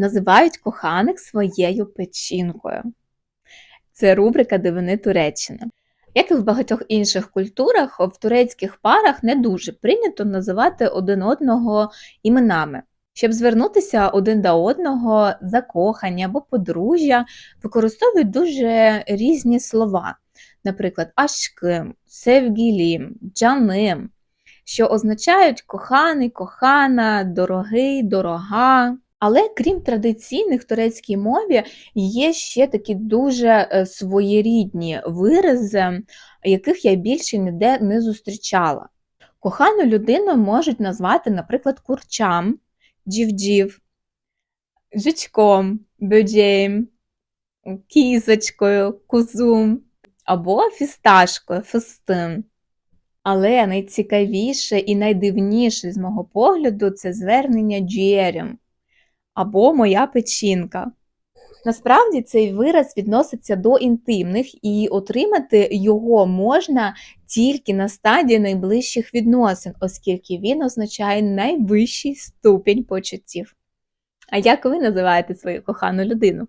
називають коханих своєю печінкою. Це рубрика Дивини Туреччини. Як і в багатьох інших культурах, в турецьких парах не дуже прийнято називати один одного іменами. Щоб звернутися один до одного, закохання або подружжя використовують дуже різні слова, наприклад, ашким, севгілім, джаним, що означають коханий, кохана, дорогий, дорога. Але крім традиційних в турецькій мові, є ще такі дуже е, своєрідні вирази, яких я більше ніде не зустрічала. Кохану людину можуть назвати, наприклад, курчам, джів-джів, жучком, бюджеєм, кізочкою, кузум або фісташкою, фестин. Але найцікавіше і найдивніше з мого погляду це звернення джєрем або моя печінка. Насправді цей вираз відноситься до інтимних, і отримати його можна тільки на стадії найближчих відносин, оскільки він означає найвищий ступінь почуттів. А як ви називаєте свою кохану людину?